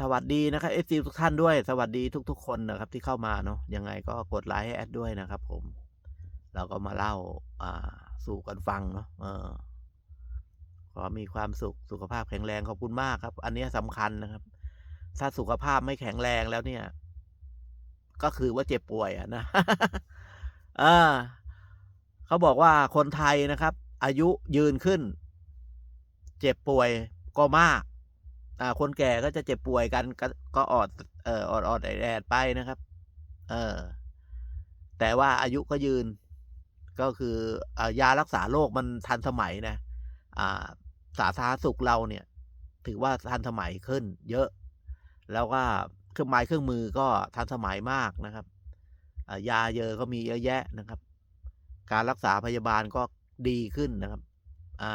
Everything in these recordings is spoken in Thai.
สวัสดีนะครับเอฟซีทุกท่านด้วย สวัสดีทุก ๆ คนนะครับ ที่เข้ามาเนาะยังไงก็กดไลค์ให้แอดด้วยนะครับ ผม เราก็มาเล่าอ่าสู่กันฟังเนาะเออขอมีความสุขสุขภาพแข็งแรงขอบคุณมากครับ อันนี้ยสำคัญนะครับ ถ้าสุขภาพไม่แข็งแรงแล้วเนี่ย ก็คือว่าเจ็บป่วยอะนะอ่าเขาบอกว่าคนไทยนะครับ อายุยืนขึ้น เจ็บป่วยก็มาก อ่า คนแก่ก็จะเจ็บป่วยกันก็ก็ออดเอ่อออดออดแอดแอดไปนะครับ เออแต่ว่าอายุก็ยืน ก็คืออายารักษาโรคมันทันสมัยนะอ่าสาธารณสุขเราเนี่ย ถือว่าทันสมัยขึ้น เยอะ แล้วก็เครื่องไม้เครื่องมือก็ทันสมัยมากนะครับอายาเยอะก็มีเยอะแยะนะครับ การรักษาพยาบาลก็ดีขึ้นนะครับ อ่า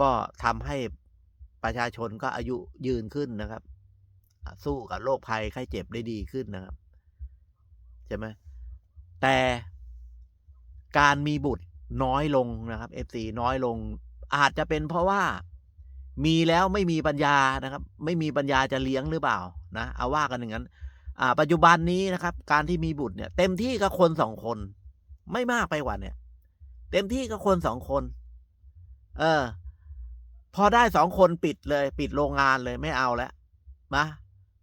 ก็ทำให้ ประชาชนก็อายุยืนขึ้นนะครับ สู้กับโรคภัยไข้เจ็บได้ดีขึ้นนะครับใช่ไหมแต่การมีบุตรน้อยลงนะครับ FC น้อยลง อาจจะเป็นเพราะว่ามีแล้วไม่มีปัญญานะครับ ไม่มีปัญญาจะเลี้ยงหรือเปล่านะเอาว่ากันอย่างนั้น อ่า ปัจจุบันนี้นะครับ การที่มีบุตรเนี่ย เต็มที่ก็คนสองคน ไม่มากไปกว่าเนี่ย เต็มที่ก็คนสองคน เออ พอได้สองคนปิดเลย ปิดโรงงานเลยไม่เอาแล้วนะ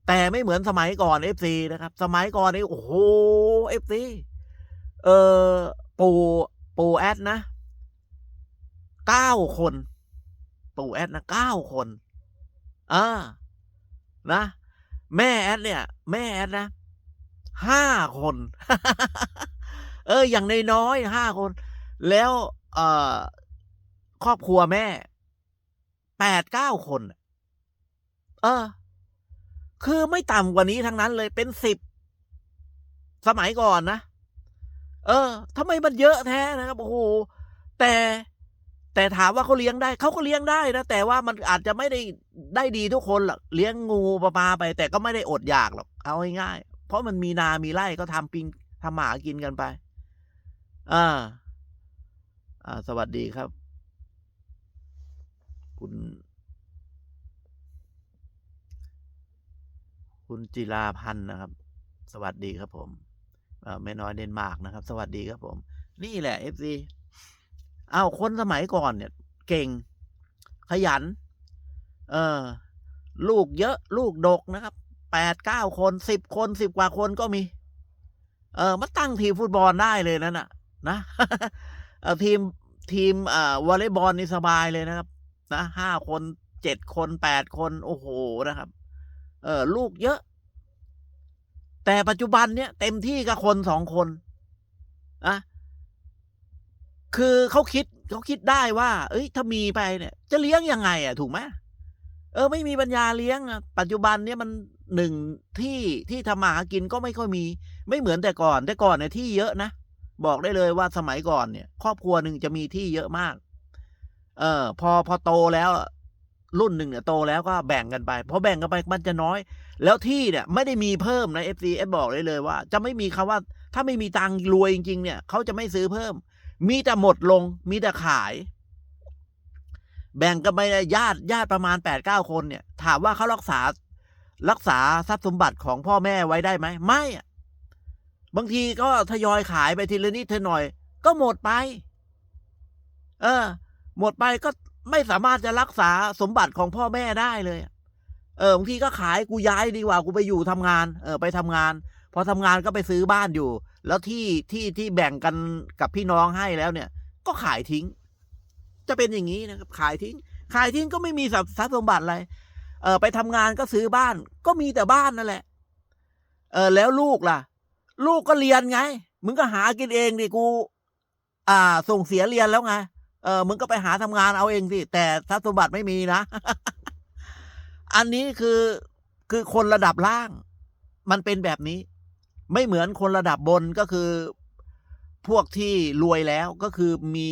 แต่ไม่เหมือนสมัยก่อนเอฟซีนะครับ สมัยก่อนนี่โอ้โหเอฟซีเออปูปูแอดนะเก้าคน ปูแอดนะเก้าคนอ่านะ แม่แอดเนี่ย แม่แอดนะห้าคน เออ อย่างน้อยๆห้าคน แล้ว เอ่อครอบครัวแม่ แปดเก้าคน เออ คือไม่ต่ำกว่านี้ทั้งนั้นเลยเป็นสิบสมัยก่อนนะ เออทำไมมันเยอะแท้นะครับ โอ้โห แต่แต่ถามว่าเขาเลี้ยงได้ เขาก็เลี้ยงได้นะ แต่ว่ามันอาจจะไม่ได้ได้ดีทุกคนหรอก เลี้ยงงูปลาปลาไป แต่ก็ไม่ได้อดอยากหรอก เอาง่ายๆ เพราะมันมีนา มีไร่ก็ทำปิงทำหมากินกันไป อ่า อ่า สวัสดีครับ คุณ คุณจิราพันธ์นะครับ สวัสดีครับผมเอ่อแม่น้อยเดนมาร์กนะครับ สวัสดีครับผม นี่แหละเอฟซีเอาคนสมัยก่อนเนี่ย เก่ง ขยัน เออ ลูกเยอะ ลูกดกนะครับแปดเก้าคนสิบคนสิบกว่าคนก็มี เออมาตั้งทีมฟุตบอลได้เลยนั่นน่ะ นะทีมทีมอ่าวอลเลย์บอลนี่สบายเลยนะครับ นะห้าคนเจ็ดคนแปดคน โอ้โหนะครับ เออลูกเยอะ แต่ปัจจุบันเนี่ยเต็มที่กับคนสองคนอะคือเขาคิดเขาคิดได้ว่า เอ้ย ถ้ามีไปเนี่ย จะเลี้ยงยังไงอะ ถูกไหมเออ ไม่มีปัญญาเลี้ยงอะปัจจุบันเนี่ยมันหนึ่งที่ที่ทำมาหากินก็ไม่ค่อยมี ไม่เหมือนแต่ก่อน แต่ก่อนเนี่ยที่เยอะนะ บอกได้เลยว่าสมัยก่อนเนี่ย ครอบครัวหนึ่งจะมีที่เยอะมาก เออ พอพอโตแล้ว รุ่นหนึ่งเนี่ยโตแล้วก็แบ่งกันไปพอแบ่งกันไปมันจะน้อย แล้วที่เนี่ยไม่ได้มีเพิ่มนะ FC เอฟบอกได้เลยว่า จะไม่มีคำว่า ถ้าไม่มีตังรวยจริงๆเนี่ยเขาจะไม่ซื้อเพิ่ม มีแต่หมดลง มีแต่ขาย แบ่งกันไปญาติญาติประมาณแปดเก้าคนเนี่ย ถามว่าเขารักษารักษาทรัพย์สมบัติของพ่อแม่ไว้ได้ไหมไม่อะบางทีก็ทยอยขายไปทีละนิดทีหน่อย ก็หมดไป เออ หมดไปก็ไม่สามารถจะรักษาสมบัติของพ่อแม่ได้เลย เออบางทีก็ขายกูย้ายดีกว่ากูไปอยู่ทำงาน เออไปทำงาน พอทำงานก็ไปซื้อบ้านอยู่ แล้วที่ที่ที่แบ่งกันกับพี่น้องให้แล้วเนี่ย ก็ขายทิ้ง จะเป็นอย่างนี้นะครับ ขายทิ้ง ขายทิ้งก็ไม่มีทรัพย์สมบัติอะไร เออไปทำงานก็ซื้อบ้าน ก็มีแต่บ้านนั่นแหละ เออแล้วลูกล่ะ ลูกก็เรียนไง มึงก็หากินเองดิกู อ่า ส่งเสียเรียนแล้วไง เออมึงก็ไปหาทำงานเอาเองสิแต่ทรัพย์สมบัติไม่มีนะ อันนี้คือคือคนระดับล่าง มันเป็นแบบนี้ ไม่เหมือนคนระดับบนก็คือพวกที่รวยแล้วก็คือมี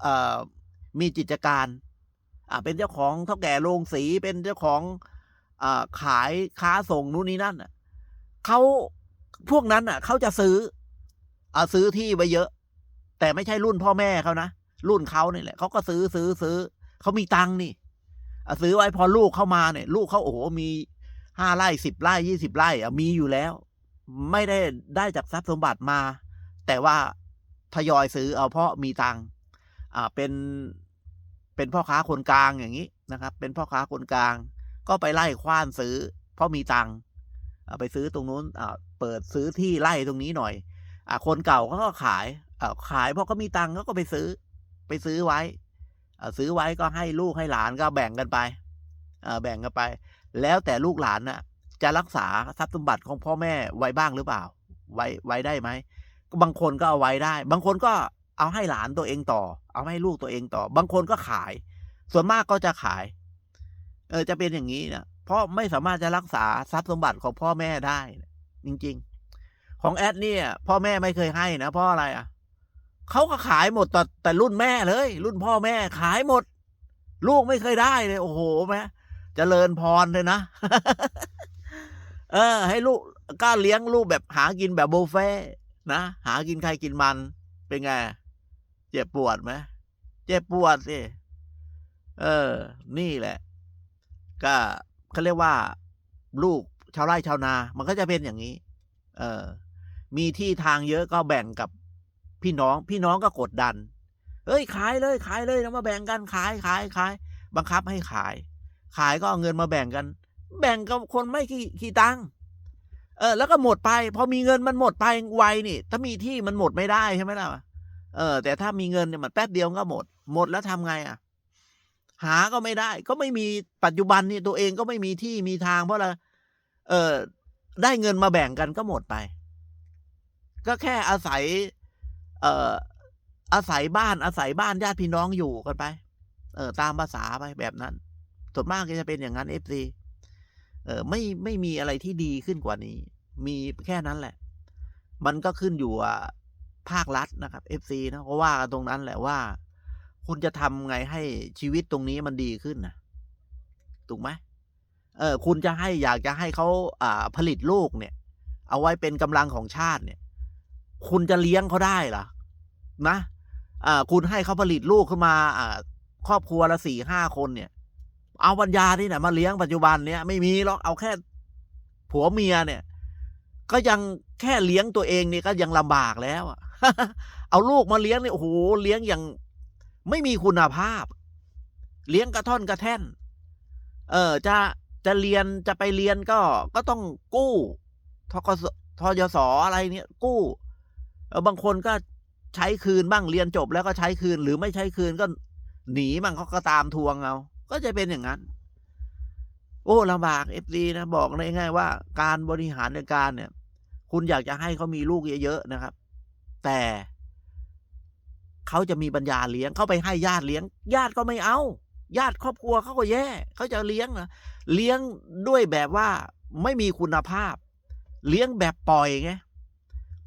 เอ่อมีกิจการอ่าเป็นเจ้าของเท่าแก่โรงสีเป็นเจ้าของอ่ขายค้าส่งนู่นนี่นั่นอะเขาพวกนั้นอะเขาจะซื้ออ่าซื้อที่ไว้เยอะ แต่ไม่ใช่รุ่นพ่อแม่เขานะ รุ่นเขานี่แหละเขาก็ซื้อซื้อซื้อเขามีตังค์นี่ซื้อไว้พอลูกเข้ามาเนี่ย ลูกเขาโอ้โหมีห้าไร่สิบไร่ยี่สิบไร่อะมีอยู่แล้ว ไม่ได้ได้จากทรัพย์สมบัติมา แต่ว่าทยอยซื้อเอาเพราะมีตังค์อ่าเป็นเป็นพ่อค้าคนกลางอย่างนี้นะครับ เป็นพ่อค้าคนกลาง ก็ไปไล่คว้านซื้อ เพราะมีตังค์ไปซื้อตรงนู้นอ่าเปิดซื้อที่ไล่ตรงนี้หน่อยอ่าคนเก่าเขาก็ขายอ่าขายเพราะเขามีตังค์เขาก็ไปซื้อ ไปซื้อไว้ซื้อไว้ก็ให้ลูกให้หลานก็แบ่งกันไปแบ่งกันไป แล้วแต่ลูกหลานน่ะ จะรักษาทรัพย์สมบัติของพ่อแม่ไว้บ้างหรือเปล่า ไว้ไว้ได้ไหมก็บางคนก็เอาไว้ได้ บางคนก็เอาให้หลานตัวเองต่อ เอาให้ลูกตัวเองต่อ บางคนก็ขาย ส่วนมากก็จะขาย เออจะเป็นอย่างนี้นะเพราะไม่สามารถจะรักษาทรัพย์สมบัติของพ่อแม่ได้ จริง ๆ ของแอดเนี่ย พ่อแม่ไม่เคยให้นะเพราะอะไรอะ เขาก็ขายหมดแต่แต่รุ่นแม่เลย รุ่นพ่อแม่ขายหมด ลูกไม่เคยได้เลย โอ้โหแม่เจริญพรเลยนะ เออ ให้ลูกก็เลี้ยงลูกแบบหากินแบบโบเฟ่นะหากินใครกินมันเป็นไง เจ็บปวดไหมเจ็บปวดสิเออ นี่แหละ ก็เขาเรียกว่า ลูกชาวไร่ชาวนา มันก็จะเป็นอย่างนี้ เออ มีที่ทางเยอะก็แบ่งกับ พี่น้องพี่น้องก็กดดันเอ้ยขายเลยขายเลยนะมาแบ่งกันขายขายขายบังคับให้ขาย ขายก็เอาเงินมาแบ่งกัน แบ่งกับคนไม่กี่กี่ตังค์เออแล้วก็หมดไป พอมีเงินมันหมดไปไวนี่ ถ้ามีที่มันหมดไม่ได้ใช่ไหมล่ะเออ แต่ถ้ามีเงินเนี่ยมันแป๊บเดียวก็หมด หมดแล้วทำไงอะ หาก็ไม่ได้ ก็ไม่มีปัจจุบันนี่ตัวเองก็ไม่มีที่มีทาง เพราะอะไรเออได้เงินมาแบ่งกันก็หมดไป ก็แค่อาศัย เอ่ออาศัยบ้านอาศัยบ้านญาติพี่น้องอยู่กันไป เออตามภาษาไปแบบนั้นส่วนมากก็จะเป็นอย่างนั้นเอฟซีเออไม่ไม่มีอะไรที่ดีขึ้นกว่านี้ มีแค่นั้นแหละ มันก็ขึ้นอยู่อะภาครัฐนะครับเอฟซีนะก็ว่ากันตรงนั้นแหละว่า คุณจะทำไงให้ชีวิตตรงนี้มันดีขึ้นนะถูกไหมเออคุณจะให้อยากจะให้เขาอ่าผลิตลูกเนี่ย เอาไว้เป็นกำลังของชาติเนี่ย คุณจะเลี้ยงเขาได้เหรอนะอ่าคุณให้เขาผลิตลูกขึ้นมาอ่าครอบครัวละสี่ห้าคนเนี่ย เอาปัญญาที่ไหนมาเลี้ยงปัจจุบันเนี่ยไม่มีหรอกเอาแค่ผัวเมียเนี่ย ก็ยังแค่เลี้ยงตัวเองเนี่ก็ยังลำบากแล้วอะเอาลูกมาเลี้ยงเนี่ยโอ้โหเลี้ยงอย่างไม่มีคุณภาพ เลี้ยงกระท่อนกระแท่น เออจะจะเรียนจะไปเรียนก็ก็ต้องกู้ทกทยศอะไรเนี่ยกู้ บางคนก็ใช้คืนบ้างเรียนจบแล้วก็ใช้คืนหรือไม่ใช้คืนก็หนีมั่งเขาก็ตามทวงเอา ก็จะเป็นอย่างนั้น โอ้ลำบากเอฟซีนะบอกเลยง่ายๆว่า การบริหารในการเนี่ย คุณอยากจะให้เขามีลูกเยอะๆนะครับ แต่เขาจะมีปัญญาเลี้ยงเขาไปให้ญาติเลี้ยง ญาติก็ไม่เอา ญาติครอบครัวเขาก็แย่เขาจะเลี้ยงนะเลี้ยงด้วยแบบว่าไม่มีคุณภาพ เลี้ยงแบบปล่อยไง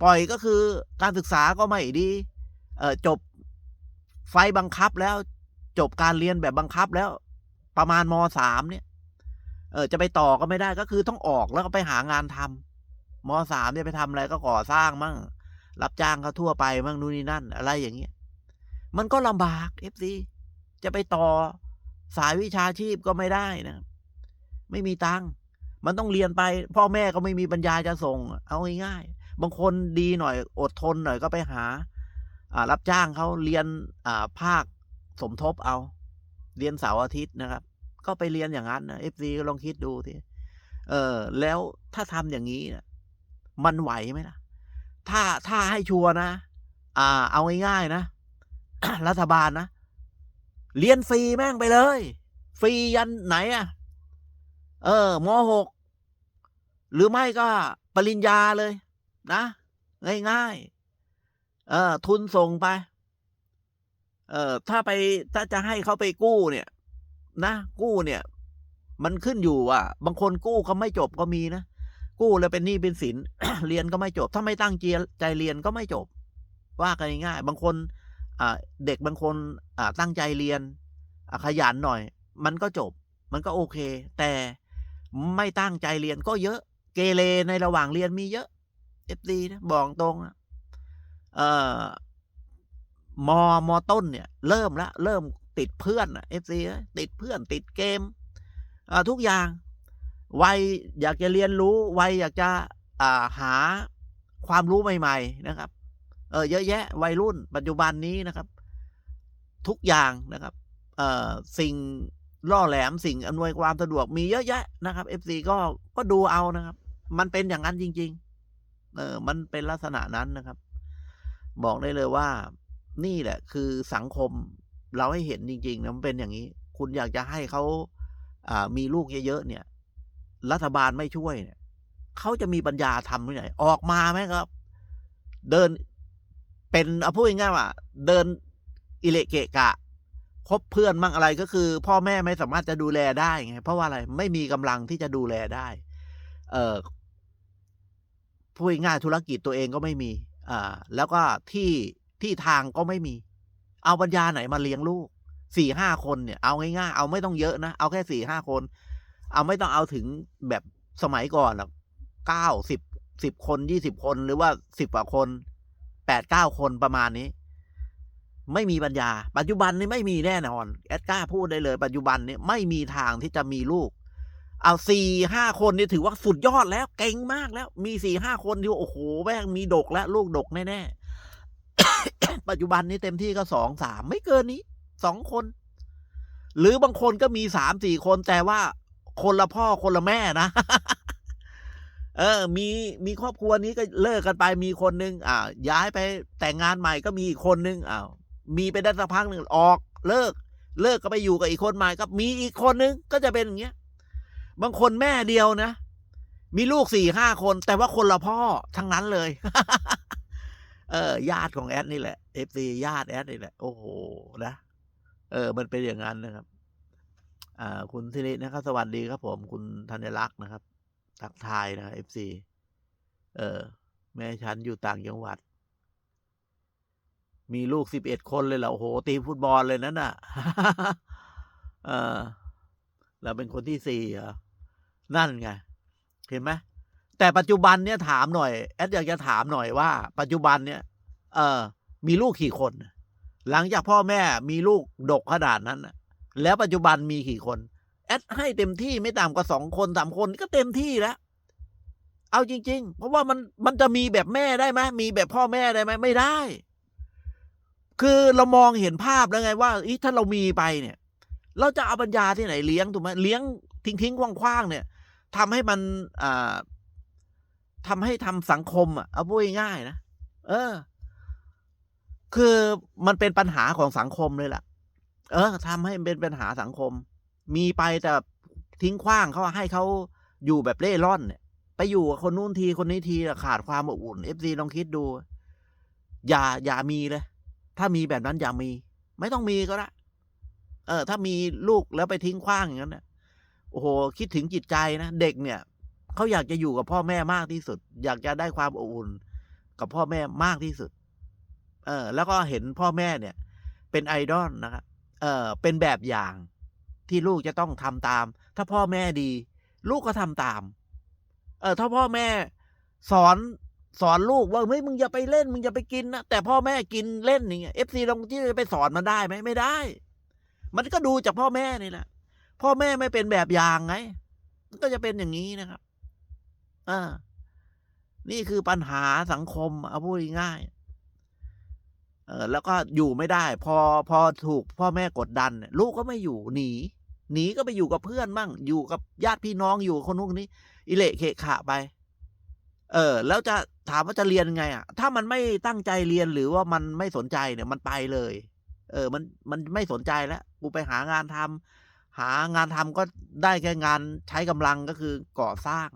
ปล่อยก็คือการศึกษาก็ไม่ดี เออจบไฟบังคับแล้ว จบการเรียนแบบบังคับแล้ว ประมาณมสามเนี่ย เออจะไปต่อก็ไม่ได้ก็คือต้องออกแล้วก็ไปหางานทำมสามเนี่ยไปทำอะไรก็ก่อสร้างมั่ง รับจ้างเขาทั่วไปมั่งนู่นนี่นั่น อะไรอย่างเงี้ยมันก็ลำบากเอฟซีจะไปต่อสายวิชาชีพก็ไม่ได้นะ ไม่มีตังค์มันต้องเรียนไป พ่อแม่ก็ไม่มีปัญญาจะส่ง เอาง่ายๆ บางคนดีหน่อยอดทนหน่อยก็ไปหาอ่ารับจ้างเขาเรียนอ่าภาคสมทบเอา เรียนเสาร์อาทิตย์นะครับ ก็ไปเรียนอย่างนั้นนะเอฟซีก็ลองคิดดูทีเออ แล้วถ้าทำอย่างนี้นะมันไหวไหมล่ะ ถ้าถ้าให้ชัวร์นะอ่า เอาง่ายๆนะ รัฐบาลนะ เรียนฟรีแม่งไปเลย ฟรียันไหนอะ่ะเออมหกหรือไม่ก็ปริญญาเลย นะ ง่ายๆเออ ทุนส่งไป เออถ้าไปถ้าจะให้เขาไปกู้เนี่ย นะ กู้เนี่ย มันขึ้นอยู่อะ บางคนกู้เขาไม่จบก็มีนะกู้แล้วเป็นหนี้เป็นสินเรียนก็ไม่จบ ถ้าไม่ตั้งใจใจเรียนก็ไม่จบ ว่ากันง่ายๆบางคนอ่าเด็กบางคนอ่าตั้งใจเรียนอขยันหน่อย มันก็จบ มันก็โอเค แต่ไม่ตั้งใจเรียนก็เยอะ เกเรในระหว่างเรียนมีเยอะ เอฟดีนะบอกตรงนะเอ่อมมต้นเนี่ย เริ่มละเริ่มติดเพื่อนเอฟซีติดเพื่อนติดเกมอ่าทุกอย่าง วัยอยากจะเรียนรู้วัยอยากจะอ่าหาความรู้ใหม่ ๆ นะครับ เออเยอะแยะวัยรุ่นปัจจุบันนี้นะครับ ทุกอย่างนะครับ เอ่อสิ่งล่อแหลมสิ่งอำนวยความสะดวกมีเยอะแยะนะครับ FC ก็ก็ดูเอานะครับ มันเป็นอย่างนั้นจริง ๆ เออมันเป็นลักษณะนั้นนะครับ บอกได้เลยว่า นี่แหละ คือสังคมเราให้เห็นจริงๆนะมันเป็นอย่างนี้ คุณอยากจะให้เขาอ่ามีลูกเยอะๆเนี่ย รัฐบาลไม่ช่วยเนี่ยเขาจะมีปัญญาทำที่ไหนออกมาไหมครับ เดินเป็นเอาพูดง่ายๆว่า เดินอิเลเกะกะคบเพื่อนมั่งอะไรก็คือ พ่อแม่ไม่สามารถจะดูแลได้ไงเพราะว่าอะไรไม่มีกำลังที่จะดูแลได้ เออ พูดง่ายธุรกิจตัวเองก็ไม่มีอ่าแล้วก็ที่ที่ทางก็ไม่มี เอาปัญญาไหนมาเลี้ยงลูกสี่ห้าคนเนี่ยเอาง่ายๆเอาไม่ต้องเยอะนะ เอาแค่สี่ห้าคน เอาไม่ต้องเอาถึงแบบสมัยก่อนหรอกเก้าสิบสิบคนยี่สิบคนหรือว่าสิบกว่าคนแปดเก้าคนประมาณนี้ ไม่มีปัญญา ปัจจุบันนี้ไม่มีแน่นอน แอดกล้าพูดได้เลย ปัจจุบันนี้ไม่มีทางที่จะมีลูก เอาสี่ห้าคนนี่ถือว่าสุดยอดแล้วเก่งมากแล้ว มีสี่ห้าคนที่โอ้โหแม่งมีดกแล้วลูกดกแน่ๆ ปัจจุบันนี้เต็มที่ก็สองสามไม่เกินนี้สองคน หรือบางคนก็มีสามสี่คนแต่ว่าคนละพ่อคนละแม่นะเออ มีมีครอบครัวนี้ก็เลิกกันไปมีคนนึงอ่าย้ายไปแต่งงานใหม่ก็มีอีกคนนึงอ้าวมีไปได้สักพักหนึ่งออก เลิก เลิกก็ไปอยู่กับอีกคนใหม่ก็มีอีกคนนึงก็จะเป็นอย่างเงี้ย บางคนแม่เดียวนะ มีลูกสี่ห้าคน แต่ว่าคนละพ่อทั้งนั้นเลย เออ ญาติของแอดนี่แหละเอฟซีญาติแอดนี่แหละ โอ้โหนะเออ มันเป็นอย่างนั้นนะครับ อ่า คุณธิรินะครับ สวัสดีครับผม คุณธัญลักษณ์นะครับ ทักทายนะเอฟซีเออ แม่ฉันอยู่ต่างจังหวัด มีลูกสิบเอ็ดคนเลยเหรอโอ้โห ตีฟุตบอลเลยนั่นน่ะ เออเราเป็นคนที่สี่เหรอ นั่นไง เห็นไหมแต่ปัจจุบันเนี่ยถามหน่อย แอดอยากจะถามหน่อยว่า ปัจจุบันเนี่ย เออ มีลูกกี่คน หลังจากพ่อแม่มีลูกดกขนาดนั้นแล้วปัจจุบันมีกี่คน แอดให้เต็มที่ไม่ต่ำกว่าสองคนสามคนก็เต็มที่แล้วเอาจริง ๆ เพราะว่ามันมันจะมีแบบแม่ได้ไหมมีแบบพ่อแม่ได้ไหมไม่ได้ คือเรามองเห็นภาพแล้วไงว่าอีถ้าเรามีไปเนี่ย เราจะเอาปัญญาที่ไหนเลี้ยงถูกไหมเลี้ยงทิ้งทิ้งๆคว้างๆเนี่ย ทำให้มันอ่าทำให้ทำสังคมอะเอาพูดง่ายๆนะเออ คือมันเป็นปัญหาของสังคมเลยล่ะ เออทำให้มันเป็นปัญหาสังคม มีไปแต่ทิ้งขว้างเขาให้เขาอยู่แบบเล่ร่อนเนี่ย ไปอยู่กับคนนู้นทีคนนี้ทีขาดความอบอุ่นเอฟซีลองคิดดู อย่าอย่ามีเลย ถ้ามีแบบนั้นอย่ามี ไม่ต้องมีก็ได้เออ ถ้ามีลูกแล้วไปทิ้งขว้างอย่างนั้นเนี่ย โอ้โห คิดถึงจิตใจนะ เด็กเนี่ยเขาอยากจะอยู่กับพ่อแม่มากที่สุด อยากจะได้ความอบอุ่นกับพ่อแม่มากที่สุด เออ แล้วก็เห็นพ่อแม่เนี่ย เป็นไอดอลนะครับ เออเป็นแบบอย่างที่ลูกจะต้องทำตาม ถ้าพ่อแม่ดี ลูกก็ทำตาม เออถ้าพ่อแม่สอนสอนลูกว่าเฮ้ยมึงอย่าไปเล่นมึงอย่าไปกินนะแต่พ่อแม่กินเล่นอย่างเงี้ยเอฟซีลงที่จะไปสอนมันได้ไหมไม่ได้ มันก็ดูจากพ่อแม่นี่แหละ พ่อแม่ไม่เป็นแบบอย่างไงมันก็จะเป็นอย่างนี้นะครับอ่านี่คือปัญหาสังคมเอาพูดง่ายเออแล้วก็อยู่ไม่ได้ พอพอถูกพ่อแม่กดดัน ลูกก็ไม่อยู่หนี หนีก็ไปอยู่กับเพื่อนมั่ง อยู่กับญาติพี่น้องอยู่คนนู้นคนนี้ อิเละเขะขะไป เออ แล้วจะถามว่าจะเรียนไงอะ ถ้ามันไม่ตั้งใจเรียนหรือว่ามันไม่สนใจเนี่ย มันไปเลย เออ มันมันไม่สนใจแล้วกูไปหางานทำ หางานทำก็ได้แค่งานใช้กำลังก็คือก่อสร้าง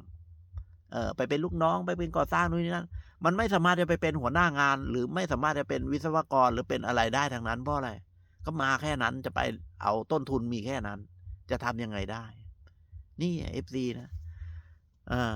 เอ่อไปเป็นลูกน้องไปเป็นก่อสร้างนู่นนี่นั่นมันไม่สามารถจะไปเป็นหัวหน้างาน หรือไม่สามารถจะเป็นวิศวกรหรือเป็นอะไรได้ทางนั้นเพราะอะไรก็มาแค่นั้นจะไปเอาต้นทุนมีแค่นั้น จะทำยังไงได้ นี่เอฟซีนะอ่า